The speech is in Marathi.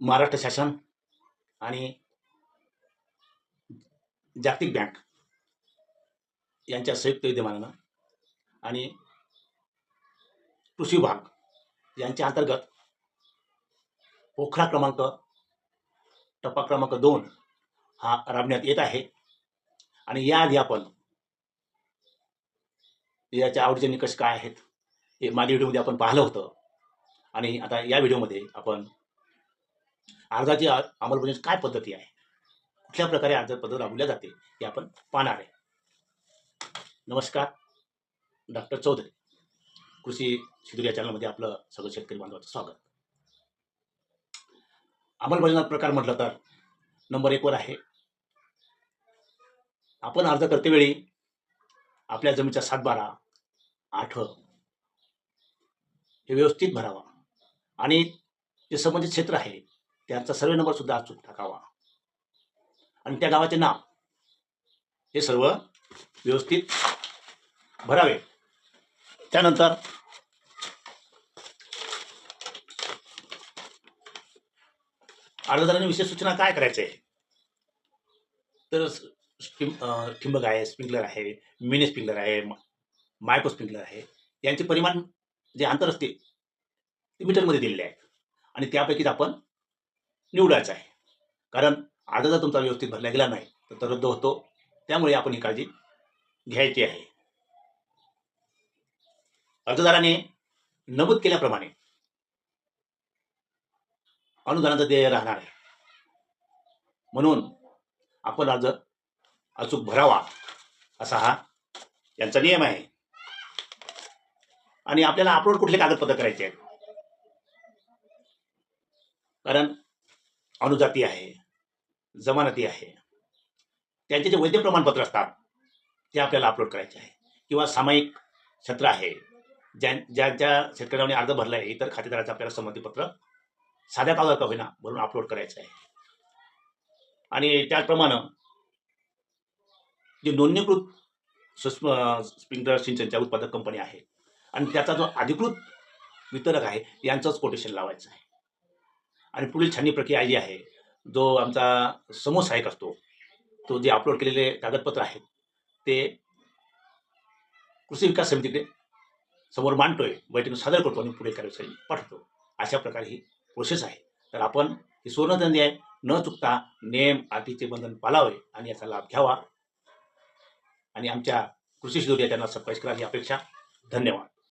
महाराष्ट्र शासन आणि जागतिक बँक यांच्या संयुक्त विद्यमानानं आणि कृषी विभाग यांच्या अंतर्गत पोखरा क्रमांक टप्पा क्रमांक दोन हा राबण्यात येत आहे. आणि याआधी आपण याच्या आवडीचे निकष काय आहेत हे मागील व्हिडिओमध्ये आपण पाहिलं होतं. आणि आता या व्हिडिओमध्ये आपण अर्जाची अ- अंमलबजावणीची काय पद्धती आहे? कुठल्या प्रकारे अर्ज पद्धत राबवल्या जाते हे आपण पाहणार आहे. नमस्कार डॉक्टर चौधरी कृषी शिदूर या चॅनलमध्ये आपलं सगळं शेतकरी बांधवाचं स्वागत. अंमलबजावणी प्रकार म्हटलं तर नंबर एकवर आहे. आपण अर्ज करतेवेळी आपल्या जमीनचा सातबारा आठ हे व्यवस्थित भरावा. आणि जे संबंधित क्षेत्र आहे त्यांचा सर्वे नंबर सुद्धा अचूक टाकावा. आणि त्या गावाचे नाव हे सर्व व्यवस्थित भरावे. त्यानंतर अर्जदाराने विशेष सूचना काय करायचे? आहे तर ठिंबक आहे स्प्रिंकलर आहे मिनी स्प्रिंकलर आहे मायक्रो स्प्रिंकलर आहे. यांचे परिमाण जे अंतर असते ते मीटरमध्ये दिलेले आहे आणि त्यापैकीच आपण निवडायचं आहे. कारण अर्ज जर तुमचा व्यवस्थित भरला गेला नाही तर तो रद्द होतो. त्यामुळे आपण ही काळजी घ्यायची आहे. अर्जदाराने नमूद केल्याप्रमाणे अनुदानाचं देय राहणार आहे. म्हणून आपण अर्ज अचूक भरावा असा हा यांचा नियम आहे. आणि आपल्याला अपलोड कुठले कागदपत्र करायचे आहेत? कारण अनुजाती आहे जमानती आहे. त्यांचे जे वैद्य प्रमाणपत्र असतात ते आपल्याला अपलोड करायचे आहे. किंवा सामायिक क्षेत्र आहे ज्या ज्या ज्या शेतकऱ्यांनी अर्ज भरला आहे इतर खातेदाराचं आपल्याला संमतीपत्र साध्या कागदात का होईना भरून अपलोड करायचं आहे. आणि त्याचप्रमाणे जे नोंदणीकृत सुस्म स्प्रिंकलर सिंचनच्या उत्पादक कंपनी आहे आणि त्याचा जो अधिकृत वितरक आहे यांचंच कोटेशन लावायचं आहे. आणि पुढील छाननी प्रक्रिया जी आहे. जो आमचा समूह सहाय्यक असतो तो जे अपलोड केलेले कागदपत्र आहेत ते कृषी विकास समितीकडे समोर मांडतोय बैठकीत सादर करतो आणि पुढे कार्यशाळी पाठवतो. अशा प्रकारे ही प्रोसेस आहे. तर आपण ही सुवर्णसंधी आहे. न चुकता नेम अटीचे बंधन पाळावे आणि याचा लाभ घ्यावा. आणि आमच्या कृषी शिदोरी त्यांना सबस्क्राईब करा ही अपेक्षा. धन्यवाद.